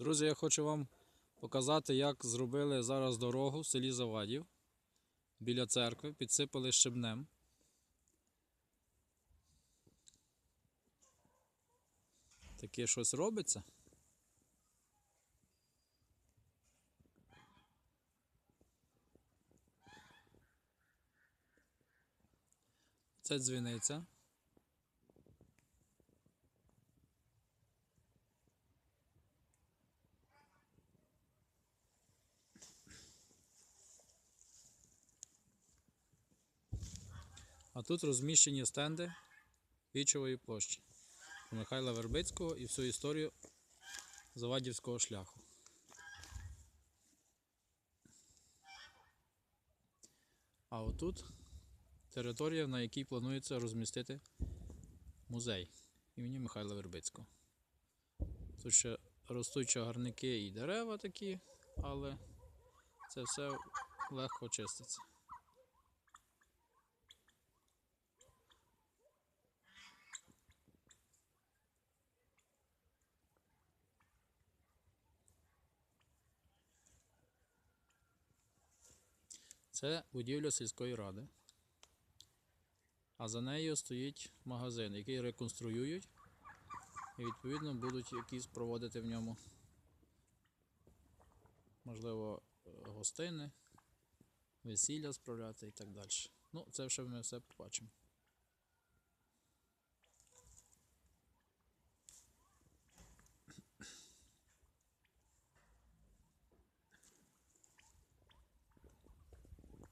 Друзі, я хочу вам показати, як зробили зараз дорогу в селі Завадів біля церкви, підсипали щебнем. Таке щось робиться. Це дзвіниця. А тут розміщені стенди Вічової площі Михайла Вербицького і всю історію Завадівського шляху. А отут територія, на якій планується розмістити музей імені Михайла Вербицького. Тут ще ростуть чагарники і дерева такі, але це все легко чиститься. Це будівля сільської ради. А за нею стоїть магазин, який реконструюють. І відповідно будуть якісь проводити в ньому, можливо, гостини, весілля справляти і так далі. Ну, це вже ми все побачимо.